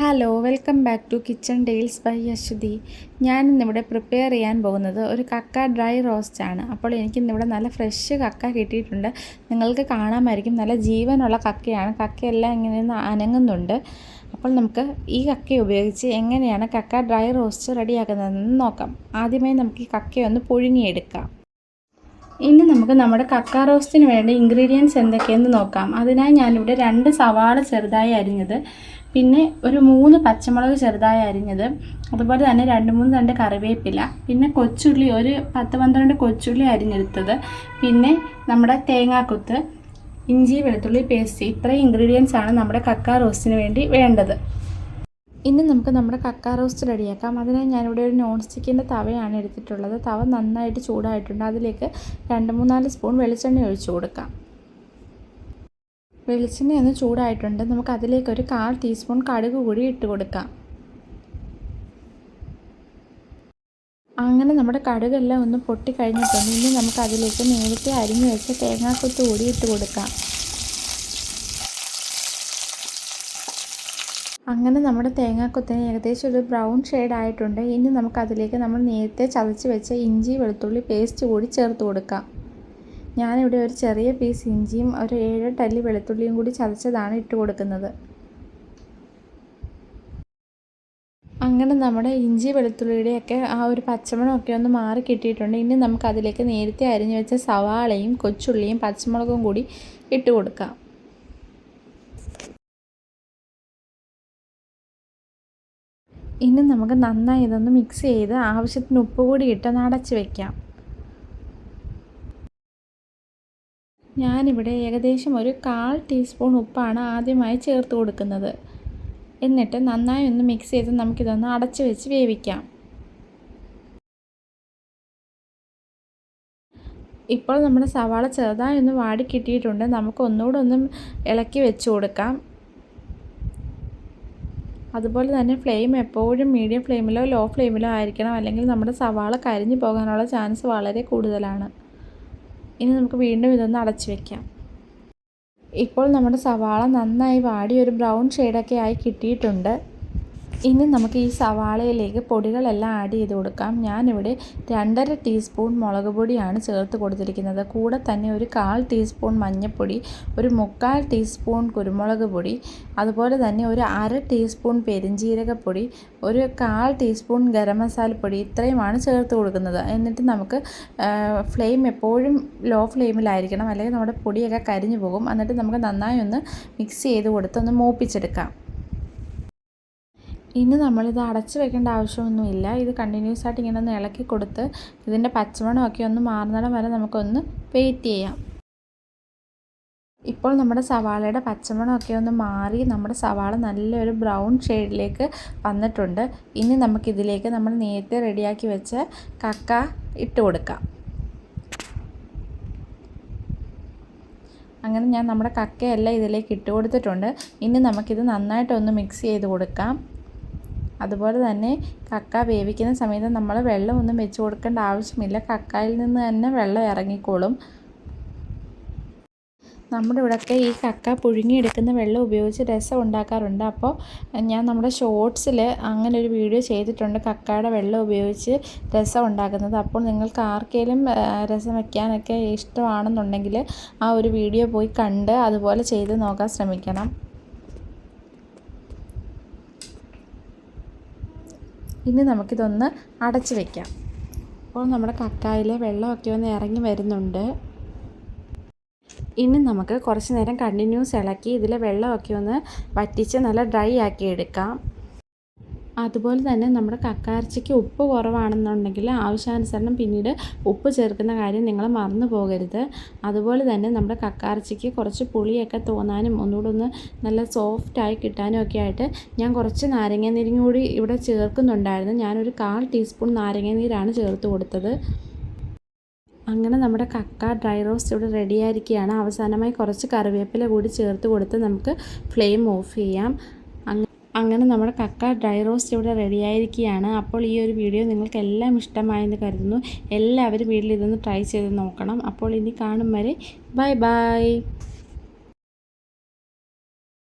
Hello welcome back to kitchen dales by Aswathi ഞാൻ ഇന്നിവിടെ prepare ചെയ്യാൻ പോകുന്നത് ഒരു കക്ക ഡ്രൈ റോസ്റ്റ് ആണ്. അപ്പോൾ എനിക്ക് ഇന്നിവിടെ നല്ല ഫ്രഷ് കക്ക കിട്ടിയിട്ടുണ്ട്. നിങ്ങൾക്ക് കാണാമായിരിക്കും. നല്ല ജീവനുള്ള കക്കയാണ്. കക്കയെല്ലാം ഇങ്ങനെ അനങ്ങുന്നുണ്ട്. അപ്പോൾ നമുക്ക് ഈ കക്ക ഉപയോഗിച്ച് എങ്ങനെയാണ് കക്ക ഡ്രൈ റോസ്റ്റ് റെഡിയാക്കുന്നതെന്ന് നോക്കാം. ആദ്യമായി നമുക്ക് ഈ കക്കയൊന്ന് പുഴുങ്ങിയെടുക്കാം. ഇനി നമുക്ക് നമ്മുടെ കക്ക റോസ്റ്റിന് വേണ്ട ഇൻഗ്രീഡിയൻസ് എന്തൊക്കെയെന്ന് നോക്കാം. അതിനായി ഞാനിവിടെ രണ്ട് സവാള ചെറുതായി അരിഞ്ഞത്. പിന്നെ ഒരു മൂന്ന് പച്ചമുളക് ചെറുതായി അരിഞ്ഞത്. അതുപോലെ തന്നെ രണ്ട് മൂന്ന് രണ്ട് കറിവേപ്പില. പിന്നെ കൊച്ചുള്ളി ഒരു പത്ത് പന്ത്രണ്ട് കൊച്ചുള്ളി അരിഞ്ഞെടുത്തത്. പിന്നെ നമ്മുടെ തേങ്ങാക്കുത്ത് ഇഞ്ചി വെളുത്തുള്ളി പേസ്റ്റ് ഇത്രയും ഇൻഗ്രീഡിയൻസ് ആണ് നമ്മുടെ കക്ക റോസ്റ്റിന് വേണ്ടി വേണ്ടത്. ഇനി നമുക്ക് നമ്മുടെ കക്ക റോസ്റ്റ് റെഡിയാക്കാം. അതിനായി ഞാനിവിടെ ഒരു നോൺ സ്റ്റിക്കിന്റെ തവയാണ് എടുത്തിട്ടുള്ളത്. തവ നന്നായിട്ട് ചൂടായിട്ടുണ്ട്. അതിലേക്ക് രണ്ട് മൂന്നാൽ സ്പൂൺ വെളിച്ചെണ്ണ ഒഴിച്ചു കൊടുക്കാം. വെളിച്ചെണ്ണ ഒന്ന് ചൂടായിട്ടുണ്ട്. നമുക്ക് അതിലേക്ക് ഒരു കാൽ ടീസ്പൂൺ കടുക് കൂടി ഇട്ട് കൊടുക്കാം. അങ്ങനെ നമ്മുടെ കടുകെല്ലാം ഒന്ന് പൊട്ടിക്കഴിഞ്ഞിട്ടുണ്ട്. ഇനി നമുക്ക് അതിലേക്ക് നേരത്തെ അരിഞ്ഞു വെച്ച് തേങ്ങാക്കൊത്ത് കൂടി ഇട്ട് കൊടുക്കാം. അങ്ങനെ നമ്മുടെ തേങ്ങാക്കൊത്തിന് ഏകദേശം ഒരു ബ്രൗൺ ഷെയ്ഡ് ആയിട്ടുണ്ട്. ഇനി നമുക്കതിലേക്ക് നമ്മൾ നേരത്തെ ചതച്ച് വെച്ച ഇഞ്ചി വെളുത്തുള്ളി പേസ്റ്റ് കൂടി ചേർത്ത് കൊടുക്കാം. ഞാനിവിടെ ഒരു ചെറിയ പീസ് ഇഞ്ചിയും ഒരു ഏഴ് ടല്ലി വെളുത്തുള്ളിയും കൂടി ചതച്ചതാണ് ഇട്ട് കൊടുക്കുന്നത്. അങ്ങനെ നമ്മുടെ ഇഞ്ചി വെളുത്തുള്ളിയുടെയൊക്കെ ആ ഒരു പച്ചമണമൊക്കെ ഒന്ന് മാറി കിട്ടിയിട്ടുണ്ട്. ഇനി നമുക്കതിലേക്ക് നേരത്തെ അരിഞ്ഞു വെച്ച സവാളയും കൊച്ചുള്ളിയും പച്ചമുളകും കൂടി ഇട്ട് കൊടുക്കാം. ഇനി നമുക്ക് നന്നായി ഇതൊന്ന് മിക്സ് ചെയ്ത് ആവശ്യത്തിന് ഉപ്പ് കൂടി ഇട്ട് അടച്ച് വയ്ക്കാം ഞാനിവിടെ ഏകദേശം ഒരു കാൽ ടീസ്പൂൺ ഉപ്പാണ് ആദ്യമായി ചേർത്ത് കൊടുക്കുന്നത്. എന്നിട്ട് നന്നായി ഒന്ന് മിക്സ് ചെയ്ത് നമുക്കിതൊന്ന് അടച്ച് വെച്ച് വേവിക്കാം. ഇപ്പോൾ നമ്മുടെ സവാള ചെറുതായി ഒന്ന് വാടി കിട്ടിയിട്ടുണ്ട്. നമുക്ക് ഒന്നുകൂടെ ഒന്ന് ഇളക്കി വെച്ച് കൊടുക്കാം. അതുപോലെ തന്നെ ഫ്ലെയിം എപ്പോഴും മീഡിയം ഫ്ലെയിമിലോ ലോ ഫ്ലെയിമിലോ ആയിരിക്കണം. അല്ലെങ്കിൽ നമ്മുടെ സവാള കരിഞ്ഞു പോകാനുള്ള ചാൻസ് വളരെ കൂടുതലാണ്. ഇനി നമുക്ക് വീണ്ടും ഇതൊന്ന് അടച്ചു വയ്ക്കാം ഇപ്പോൾ നമ്മുടെ സവാള നന്നായി വാടി ഒരു ബ്രൗൺ ഷെയ്ഡൊക്കെ ആയി കിട്ടിയിട്ടുണ്ട്. ഇനി നമുക്ക് ഈ സവാളയിലേക്ക് പൊടികളെല്ലാം ആഡ് ചെയ്ത് കൊടുക്കാം. ഞാനിവിടെ രണ്ടര ടീസ്പൂൺ മുളക് പൊടിയാണ് ചേർത്ത് കൊടുത്തിരിക്കുന്നത്. കൂടെ തന്നെ ഒരു കാൽ ടീസ്പൂൺ മഞ്ഞൾപ്പൊടി ഒരു മുക്കാൽ ടീസ്പൂൺ കുരുമുളക് പൊടി അതുപോലെ തന്നെ ഒരു അര ടീസ്പൂൺ പെരിഞ്ജീരകപ്പൊടി ഒരു കാൽ ടീസ്പൂൺ ഗരം മസാലപ്പൊടി ഇത്രയുമാണ് ചേർത്ത് കൊടുക്കുന്നത്. എന്നിട്ട് നമുക്ക് ഫ്ലെയിം എപ്പോഴും ലോ ഫ്ലെയിമിലായിരിക്കണം അല്ലെങ്കിൽ നമ്മുടെ പൊടിയൊക്കെ കരിഞ്ഞു പോകും. എന്നിട്ട് നമുക്ക് നന്നായി ഒന്ന് മിക്സ് ചെയ്ത് കൊടുത്ത് ഒന്ന് മൂപ്പിച്ചെടുക്കാം. ഇനി നമ്മളിത് അടച്ച് വെക്കേണ്ട ആവശ്യമൊന്നുമില്ല. ഇത് കണ്ടിന്യൂസ് ആയിട്ട് ഇങ്ങനെ ഒന്ന് ഇളക്കി കൊടുത്ത് ഇതിന്റെ പച്ചമണമൊക്കെ ഒന്ന് മാറുന്നിടം വരെ നമുക്കൊന്ന് വെയിറ്റ് ചെയ്യാം. ഇപ്പോൾ നമ്മുടെ സവാളയുടെ പച്ചമണമൊക്കെ ഒന്ന് മാറി നമ്മുടെ സവാള നല്ലൊരു ബ്രൗൺ ഷെയ്ഡിലേക്ക് വന്നിട്ടുണ്ട്. ഇനി നമുക്കിതിലേക്ക് നമ്മൾ നേരത്തെ റെഡിയാക്കി വെച്ച കക്ക ഇട്ട് കൊടുക്കാം. അങ്ങനെ ഞാൻ നമ്മുടെ കക്കയെല്ലാം ഇതിലേക്ക് ഇട്ട് കൊടുത്തിട്ടുണ്ട്. ഇനി നമുക്കിത് നന്നായിട്ടൊന്ന് മിക്സ് ചെയ്ത് കൊടുക്കാം. അതുപോലെ തന്നെ കക്ക വേവിക്കുന്ന സമയത്ത് നമ്മൾ വെള്ളമൊന്നും വെച്ച് കൊടുക്കേണ്ട ആവശ്യമില്ല. കക്കയിൽ നിന്ന് തന്നെ വെള്ളം ഇറങ്ങിക്കോളും. നമ്മുടെ ഇവിടെയൊക്കെ ഈ കക്ക പുഴുങ്ങിയെടുക്കുന്ന വെള്ളം ഉപയോഗിച്ച് രസം ഉണ്ടാക്കാറുണ്ട്. അപ്പോൾ ഞാൻ നമ്മുടെ ഷോർട്സിൽ അങ്ങനെ ഒരു വീഡിയോ ചെയ്തിട്ടുണ്ട്. കക്കയുടെ വെള്ളം ഉപയോഗിച്ച് രസം ഉണ്ടാക്കുന്നത്. അപ്പോൾ നിങ്ങൾക്ക് ആർക്കെങ്കിലും രസം വയ്ക്കാനൊക്കെ ഇഷ്ടമാണെന്നുണ്ടെങ്കിൽ ആ ഒരു വീഡിയോ പോയി കണ്ട് അതുപോലെ ചെയ്ത് നോക്കാൻ ശ്രമിക്കണം. ഇനി നമുക്കിതൊന്ന് അടച്ച് വയ്ക്കാം അപ്പോൾ നമ്മുടെ കക്കായിൽ വെള്ളമൊക്കെ ഒന്ന് ഇറങ്ങി വരുന്നുണ്ട്. ഇനി നമുക്ക് കുറച്ച് നേരം കണ്ടിന്യൂസ് ഇളക്കി ഇതിലെ വെള്ളമൊക്കെ ഒന്ന് വറ്റിച്ച് നല്ല ഡ്രൈ ആക്കി എടുക്കാം. അതുപോലെ തന്നെ നമ്മുടെ കക്കാർച്ചയ്ക്ക് ഉപ്പ് കുറവാണെന്നുണ്ടെങ്കിൽ ആവശ്യാനുസരണം പിന്നീട് ഉപ്പ് ചേർക്കുന്ന കാര്യം നിങ്ങൾ മറന്നു പോകരുത്. അതുപോലെ തന്നെ നമ്മുടെ കക്കാർച്ചയ്ക്ക് കുറച്ച് പുളിയൊക്കെ തോന്നാനും ഒന്നുകൂടെ ഒന്ന് നല്ല സോഫ്റ്റായി കിട്ടാനും ഒക്കെ ആയിട്ട് ഞാൻ കുറച്ച് നാരങ്ങ നീരും കൂടി ഇവിടെ ചേർക്കുന്നുണ്ടായിരുന്നു. ഞാനൊരു കാൽ ടീസ്പൂൺ നാരങ്ങ നീരാണ് ചേർത്ത് കൊടുത്തത്. അങ്ങനെ നമ്മുടെ കക്ക ഡ്രൈ റോസ്റ്റ് ഇവിടെ റെഡിയായിരിക്കുകയാണ് അവസാനമായി കുറച്ച് കറിവേപ്പില കൂടി ചേർത്ത് കൊടുത്ത് നമുക്ക് ഫ്ലെയിം ഓഫ് ചെയ്യാം. അങ്ങനെ നമ്മുടെ കക്ക ഡ്രൈ റോസ്റ്റ് ഇവിടെ റെഡിയായിരിക്കുകയാണ് അപ്പോൾ ഈ ഒരു വീഡിയോ നിങ്ങൾക്ക് എല്ലാം ഇഷ്ടമായെന്ന് കരുതുന്നു. എല്ലാവരും വീട്ടിൽ ഇതൊന്ന് ട്രൈ ചെയ്ത് നോക്കണം. അപ്പോൾ ഇനി കാണും വരെ. Bye bye